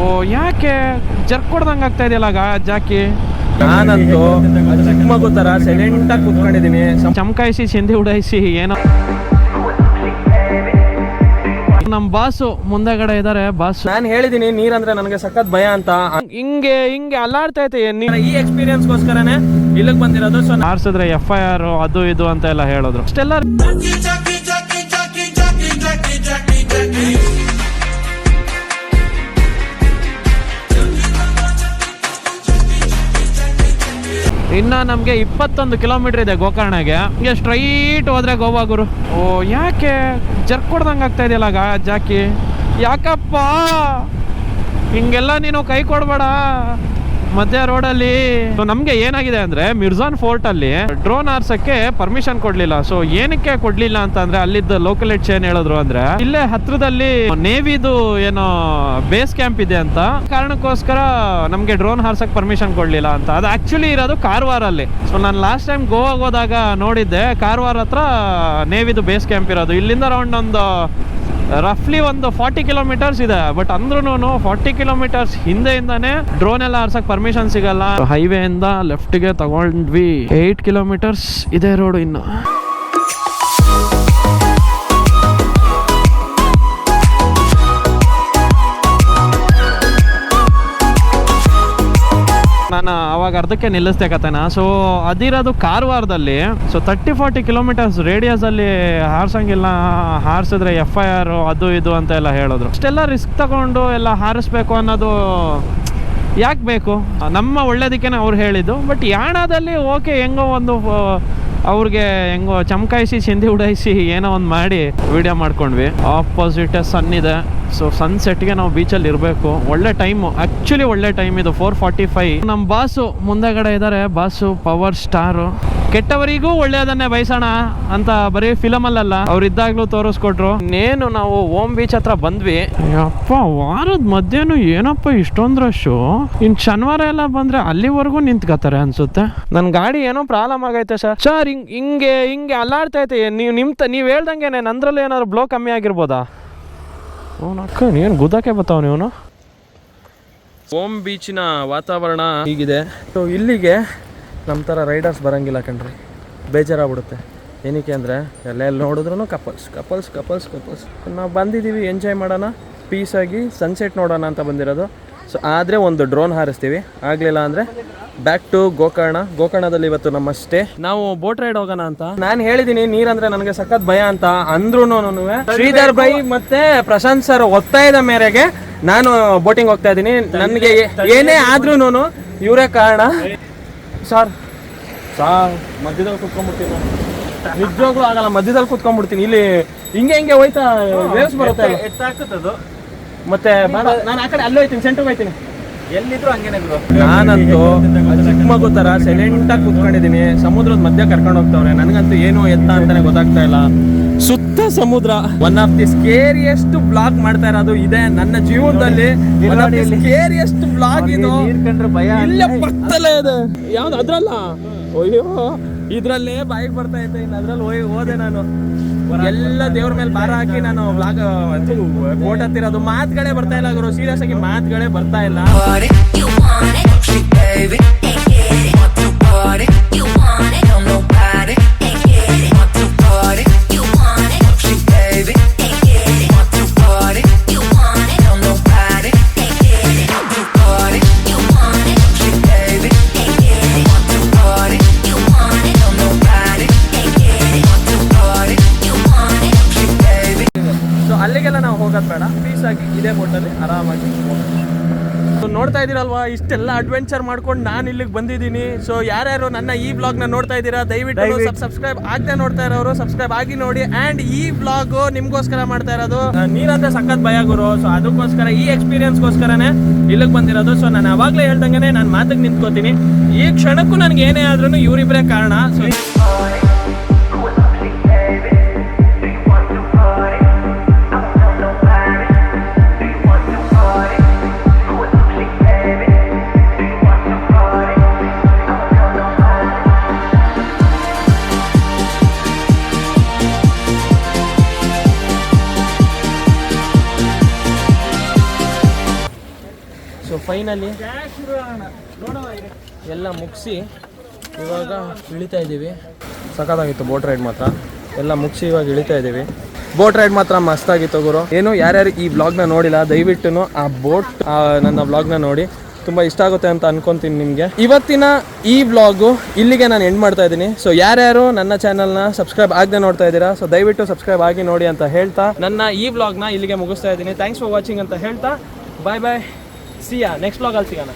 ಓ ಯಾಕೆ? ಜರ್ಕೊಡ್ದಂಗೆ ಆಗ್ತಾ ಇದೆಯಲ್ಲ ಗಾ ಜಾಕಿ? ನಾನಂತೂ ಚಿಕ್ಕ ಮಗು ತರ ಸೈಲೆಂಟ್ ಆಗಿ ಕುತ್ಕೊಂಡಿದ್ದೀನಿ. ಚಮಕಾಯಿಸಿ ಸಿಂಧಿ ಉಡಾಯಿಸಿ ಏನೋ. ನಮ್ಮ ಬಾಸು ಮುಂದೆಗಡೆ ಇದ್ದಾರೆ ಬಾಸ್. ನಾನು ಹೇಳಿದೀನಿ ನೀರಂದ್ರೆ ನನಗೆ ಸಖತ್ ಭಯ ಅಂತ. ಹಿಂಗೆ ಹಿಂಗೆ ಅಲ್ಲಾಡ್ತಾ ಐತೆ ಈ ಈ ಎಕ್ಸ್ಪೀರಿಯನ್ಸ್ಗೋಸ್ಕರನೇ ಇಲ್ಲಿಗೆ ಬಂದಿರೋದು ಸೊ ಆರ್ಸಿದ್ರೆ ಎಫ್ ಐ ಆರ್ ಅದು ಇದು ಅಂತ ಎಲ್ಲ ಹೇಳಿದ್ರು. ಅಷ್ಟೆಲ್ಲ ಇನ್ನ ನಮಗೆ ಇಪ್ಪತ್ತೊಂದು ಕಿಲೋಮೀಟರ್ ಇದೆ ಗೋಕರ್ಣಗೆ. ಹೀಗೆ ಸ್ಟ್ರೈಟ್ ಹೋದ್ರೆ ಗೋವಾ ಗುರು. ಓ, ಯಾಕೆ? ಜರ್ಕ್ ಕೊಡ್ದಂಗೆ ಆಗ್ತಾ ಇದೆಯಲ್ಲ ಗಾ, ಜಾಕಿ? ಯಾಕಪ್ಪ? ಹಿಂಗೆಲ್ಲ ನೀನು ಕೈ ಕೊಡ್ಬೇಡ. ಮಧ್ಯ ರೋಡಲ್ಲಿ ಸೊ ನಮ್ಗೆ ಏನಾಗಿದೆ ಅಂದ್ರೆ ಮಿರ್ಜಾನ್ ಫೋರ್ಟ್ ಅಲ್ಲಿ ಡ್ರೋನ್ ಹಾರ್ಸಕ್ಕೆ ಪರ್ಮಿಷನ್ ಕೊಡ್ಲಿಲ್ಲ. ಸೊ ಏನಕ್ಕೆ ಕೊಡ್ಲಿಲ್ಲ ಅಂತ ಅಂದ್ರೆ ಅಲ್ಲಿದ್ದ ಲೋಕಲ್ ಹೆಡ್ಸ್ ಏನ್ ಹೇಳಿದ್ರು ಅಂದ್ರೆ, ಇಲ್ಲೇ ಹತ್ರದಲ್ಲಿ ನೇವಿದು ಏನೋ ಬೇಸ್ ಕ್ಯಾಂಪ್ ಇದೆ ಅಂತ. ಕಾರಣಕ್ಕೋಸ್ಕರ ನಮ್ಗೆ ಡ್ರೋನ್ ಹಾರ್ಸಕ್ ಪರ್ಮಿಷನ್ ಕೊಡ್ಲಿಲ್ಲ ಅಂತ. ಅದು ಆಕ್ಚುಲಿ ಇರೋದು ಕಾರವಾರ ಅಲ್ಲಿ ಸೊ ನಾನು ಲಾಸ್ಟ್ ಟೈಮ್ ಗೋವಾಗೆ ಹೋದಾಗ ನೋಡಿದ್ದೆ, ಕಾರವಾರ ಹತ್ರ ನೇವಿದು ಬೇಸ್ ಕ್ಯಾಂಪ್ ಇರೋದು. ಇಲ್ಲಿಂದ ರೌಂಡ್ ಒಂದು ರಫ್ಲಿ ಒಂದು ಫಾರ್ಟಿ ಕಿಲೋಮೀಟರ್ಸ್ ಇದೆ. ಬಟ್ ಅಂದ್ರೂ ಫಾರ್ಟಿ ಕಿಲೋಮೀಟರ್ಸ್ ಹಿಂದೆಯಿಂದಾನೆ ಡ್ರೋನ್ ಎಲ್ಲ ಹರ್ಸಕ್ ಪರ್ಮಿಷನ್ ಸಿಗಲ್ಲ. ಹೈವೇ ಇಂದ ಲೆಫ್ಟ್ಗೆ ತಗೊಂಡ್ವಿ. ಏಟ್ ಕಿಲೋಮೀಟರ್ಸ್ ಇದೆ ರೋಡ್ ಇನ್ನು. ನಾನು ಅವಾಗ ಅರ್ಧಕ್ಕೆ ನಿಲ್ಲಿಸ್ದೆ ಕತೆನ. ಸೊ ಅದಿರೋದು ಕಾರವಾರದಲ್ಲಿ ಸೊ ತರ್ಟಿ ಫಾರ್ಟಿ ಕಿಲೋಮೀಟರ್ಸ್ ರೇಡಿಯಸಲ್ಲಿ ಹಾರ್ಸಂಗಿಲ್ಲ, ಹಾರಿಸಿದ್ರೆ ಎಫ್ ಐ ಆರ್ ಅದು ಇದು ಅಂತ ಎಲ್ಲ ಹೇಳಿದ್ರು. ಅಷ್ಟೆಲ್ಲ ರಿಸ್ಕ್ ತಗೊಂಡು ಎಲ್ಲ ಹಾರಿಸ್ಬೇಕು ಅನ್ನೋದು ಯಾಕೆ ಬೇಕು? ನಮ್ಮ ಒಳ್ಳೇದಕ್ಕೆ ಅವ್ರು ಹೇಳಿದ್ದು. ಬಟ್ ಯಾಣದಲ್ಲಿ ಓಕೆ ಹೆಂಗೋ ಒಂದು ಅವ್ರಿಗೆ ಹೆಂಗೋ ಚಮಕಾಯಿಸಿ ಚಿಂದಿ ಉಡಾಯಿಸಿ ಏನೋ ಒಂದು ಮಾಡಿ ವಿಡಿಯೋ ಮಾಡ್ಕೊಂಡ್ವಿ. ಆಪೋಸಿಟ್ ಸನ್ ಇದೆ ಸೊ ಸನ್ಸೆಟ್ಗೆ ನಾವು ಬೀಚಲ್ಲಿ ಇರಬೇಕು. ಒಳ್ಳೆ ಟೈಮು ಆ್ಯಕ್ಚುಲಿ ಒಳ್ಳೆ ಟೈಮ್ ಇದು ಫೋರ್ ಫಾರ್ಟಿ ಫೈವ್ ನಮ್ಮ ಬಾಸು ಮುಂದೆಗಡೆ ಇದ್ದಾರೆ ಬಾಸು ಪವರ್ ಸ್ಟಾರು ಕೆಟ್ಟವರಿಗೂ ಒಳ್ಳೆಯದನ್ನೇ ಬಯಸೋಣ ಅಂತ ಬರೀ ಫಿಲಮಲ್ಲಲ್ಲ ಅವ್ರು ಇದ್ದಾಗ್ಲೂ ತೋರಿಸ್ಕೊಟ್ರು. ಇನ್ನೇನು ನಾವು ಓಮ್ ಬೀಚ್ ಹತ್ರ ಬಂದ್ವಿ. ಅಪ್ಪ ವಾರದ ಮಧ್ಯಾಹ್ನ ಏನಪ್ಪ ಇಷ್ಟೊಂದು ರಶ್ಶು ಇನ್ ಶನಿವಾರ ಎಲ್ಲ ಬಂದ್ರೆ ಅಲ್ಲಿವರೆಗೂ ನಿಂತ್ಕೋತಾರೆ ಅನ್ಸುತ್ತೆ. ನನ್ನ ಗಾಡಿ ಏನೋ ಪ್ರಾಬ್ಲಮ್ ಆಗೈತೆ ಸರ್. ಸರ್, ಹಿಂಗ್, ಹಿಂಗೆ ಹಿಂಗೆ ಅಲ್ಲಾಡ್ತೈತೆ ನೀವು ನಿಮ್ ತ ನೀವು ಹೇಳ್ದಂಗೆ ನಂದ್ರಲ್ಲಿ ಏನಾದ್ರು ಬ್ಲೋ ಕಮ್ಮಿ ಆಗಿರ್ಬೋದಾ? ಅಕ್ಕ, ನೀನು ಗುದ್ದಕ್ಕೆ ಬರ್ತಾವ ನೀವು ಓಮ್ ಬೀಚಿನ ವಾತಾವರಣ ಹೀಗಿದೆ. ಸೊ ಇಲ್ಲಿಗೆ ನಮ್ಮ ಥರ ರೈಡರ್ಸ್ ಬರೋಂಗಿಲ್ಲ ಕಣ್ರಿ. ಬೇಜಾರಾಗ್ಬಿಡುತ್ತೆ. ಏನಕ್ಕೆ ಅಂದರೆ ಎಲ್ಲೆಲ್ಲಿ ನೋಡಿದ್ರು ಕಪಲ್ಸ್ ಕಪಲ್ಸ್ ಕಪಲ್ಸ್ ಕಪಲ್ಸ್ ನಾವು ಬಂದಿದ್ದೀವಿ ಎಂಜಾಯ್ ಮಾಡೋಣ. ಪೀಸಾಗಿ ಸನ್ಸೆಟ್ ನೋಡೋಣ ಅಂತ ಬಂದಿರೋದು. ಸೊ ಆದರೆ ಒಂದು ಡ್ರೋನ್ ಹಾರಿಸ್ತೀವಿ. ಆಗಲಿಲ್ಲ ಅಂದರೆ ಬ್ಯಾಕ್ ಟು ಗೋಕರ್ಣ. ಗೋಕರ್ಣದಲ್ಲಿ ಇವತ್ತು ನಮ್ಮ ಸ್ಟೇ ನಾವು ಬೋಟ್ ರೈಡ್ ಹೋಗೋಣ ಅಂತ. ನಾನು ಹೇಳಿದ್ದೀನಿ ನೀರಂದ್ರೆ ನನಗೆ ಸಖತ್ ಭಯ ಅಂತ. ಅಂದ್ರೂ ಶ್ರೀಧರ್ ಬೈ ಮತ್ತೆ ಪ್ರಶಾಂತ್ ಸರ್ ಒತ್ತಾಯದ ಮೇರೆಗೆ ನಾನು ಬೋಟಿಂಗ್ ಹೋಗ್ತಾ ಇದ್ದೀನಿ. ನನಗೆ ಏನೇ ಆದ್ರೂ ಇವರೇ ಕಾರಣ. ಸರ್ ಸಾರ್ ಮಧ್ಯದಲ್ಲಿ ಕುತ್ಕೊಂಡ್ಬಿಡ್ತೀನಿ. ನಿಜವಾಗ್ಲೂ ಆಗಲ್ಲ ಮಧ್ಯದಲ್ಲಿ ಕುತ್ಕೊಂಡ್ಬಿಡ್ತೀನಿ. ಇಲ್ಲಿ ಹಿಂಗೆ ಹಿಂಗೆ ಹೋಯ್ತಾ ವೇವ್ಸ್ ಬರುತ್ತೆ ಅಲ್ಲ? ಮತ್ತೆ ಬೇಡ ನಾನು ಆ ಕಡೆ ಅಲ್ಲೇ ಹೋಯ್ತೀನಿ ಸೆಂಟ್ರಿಗೆ ಹೋಯ್ತೀನಿ ಎಲ್ಲಿದ್ರು ಹಂಗೇನೆ ನಾನಂತೂ ಚಿಕ್ಕ ಮಗು ತರ ಸೈಲೆಂಟ್ ಆಗಿ ಕುತ್ಕೊಂಡಿದ್ದೀನಿ. ಸಮುದ್ರದ ಮಧ್ಯೆ ಕರ್ಕೊಂಡು ಹೋಗ್ತಾವ್ರೆ. ನನಗಂತೂ ಏನು ಎತ್ತ ಅಂತಾನೆ ಗೊತ್ತಾಗ್ತಾ ಇಲ್ಲ. ಸುತ್ತ ಸಮುದ್ರ one of the scariest blog ಮಾಡ್ತಾ ಇರೋದು ಇದೆ. ನನ್ನ ಜೀವನದಲ್ಲಿ ಸ್ಕೇರಿಯಸ್ಟ್ ಬ್ಲಾಗ್ ಇದು ನೀರ್ ಕಂಡ್ರೆ ಭಯ ಇಲ್ಲ ಪಕ್ಕದಲ್ಲೇ ಇದೆ. ಯಾವ್ದು ಅದ್ರಲ್ಲ? ಅಯ್ಯೋ. ಇದ್ರಲ್ಲೇ ಬಾಯಿಗೆ ಬರ್ತಾ ಇದ್ದೆ. ಇನ್ನು ಅದ್ರಲ್ಲಿ ಹೋಗಿ ಹೋದೆ ನಾನು. ಎಲ್ಲ ದೇವ್ರ ಮೇಲೆ ಭಾರ ಹಾಕಿ ನಾನು ಬ್ಲಾಗ್ ಬೋಟ್ ಹತ್ತಿರೋದು. ಮಾತುಗಳೇ ಬರ್ತಾ ಇಲ್ಲ ಗುರು. ಸೀರಿಯಸ್ ಆಗಿ ಮಾತುಗಳೇ ಬರ್ತಾ ಇಲ್ಲ. ಪೀಸ್ ಆಗಿ ಇದೇ ಬೋಟಲ್ಲಿ ಆರಾಮಾಗಿ ಸೊ ನೋಡ್ತಾ ಇದ್ದೀರಲ್ವಾ? ಇಷ್ಟೆಲ್ಲ ಅಡ್ವೆಂಚರ್ ಮಾಡ್ಕೊಂಡು ನಾನು ಇಲ್ಲಿಗೆ ಬಂದಿದ್ದೀನಿ. ಸೊ ಯಾರ್ಯಾರು ನನ್ನ ಈ ಬ್ಲಾಗ್ನ ನೋಡ್ತಾ ಇದ್ದೀರಾ ದಯವಿಟ್ಟು ಸಬ್ಸ್ಕ್ರೈಬ್ ಆಗದೆ ನೋಡ್ತಾ ಇರೋರು ಸಬ್ಸ್ಕ್ರೈಬ್ ಆಗಿ ನೋಡಿ. ಆ್ಯಂಡ್ ಈ ಬ್ಲಾಗ್ ನಿಮಗೋಸ್ಕರ ಮಾಡ್ತಾ ಇರೋದು ನೀರಂತೆ ನೀರಂದ್ರೆ ಸಖತ್ ಭಯ ಗುರು. ಸೊ ಅದಕ್ಕೋಸ್ಕರ ಈ ಎಕ್ಸ್ಪೀರಿಯನ್ಸ್ಗೋಸ್ಕರನೇ ಇಲ್ಲಿಗೆ ಬಂದಿರೋದು. ಸೊ ನಾನು ಅವಾಗಲೇ ಹೇಳ್ದಂಗೆ ನಾನು ಮಾತಿಗೆ ನಿಂತ್ಕೋತೀನಿ. ಈ ಕ್ಷಣಕ್ಕೂ ನನಗೆ ಏನೇ ಆದ್ರೂ ಇವರಿಬ್ಬರೇ ಕಾರಣ. ಸೊ ಫೈನಲಿ ಎಲ್ಲ ಮುಗಿಸಿ ಇವಾಗ ಇಳಿತಾ ಇದ್ದೀವಿ. ಸಖತ್ತಾಗಿತ್ತು ಬೋಟ್ ರೈಡ್ ಮಾತ್ರ. ಎಲ್ಲ ಮುಗಿಸಿ ಇವಾಗ ಇಳಿತಾ ಇದ್ದೀವಿ. ಬೋಟ್ ರೈಡ್ ಮಾತ್ರ ಮಸ್ತಾಗಿತ್ತು ಗುರು. ಏನು ಯಾರ್ಯಾರು ಈ ವ್ಲಾಗ್ನ ನೋಡಿಲ್ಲ ದಯವಿಟ್ಟು ಆ ಬೋಟ್ ನನ್ನ ವ್ಲಾಗ್ನ ನೋಡಿ. ತುಂಬ ಇಷ್ಟ ಆಗುತ್ತೆ ಅಂತ ಅನ್ಕೊಂತೀನಿ ನಿಮಗೆ. ಇವತ್ತಿನ ಈ ವ್ಲಾಗು ಇಲ್ಲಿಗೆ ನಾನು ಎಂಡ್ ಮಾಡ್ತಾ ಇದ್ದೀನಿ. ಸೊ ಯಾರ್ಯಾರು ನನ್ನ ಚಾನಲ್ನ ಸಬ್ಸ್ಕ್ರೈಬ್ ಆಗದೆ ನೋಡ್ತಾ ಇದ್ದೀರಾ ಸೊ ದಯವಿಟ್ಟು ಸಬ್ಸ್ಕ್ರೈಬ್ ಆಗಿ ನೋಡಿ ಅಂತ ಹೇಳ್ತಾ ನನ್ನ ಈ ವ್ಲಾಗ್ನ ಇಲ್ಲಿಗೆ ಮುಗಿಸ್ತಾ ಇದ್ದೀನಿ. ಥ್ಯಾಂಕ್ಸ್ ಫಾರ್ ವಾಚಿಂಗ್ ಅಂತ ಹೇಳ್ತಾ. Bye bye see ya next blog కలిసి కానీ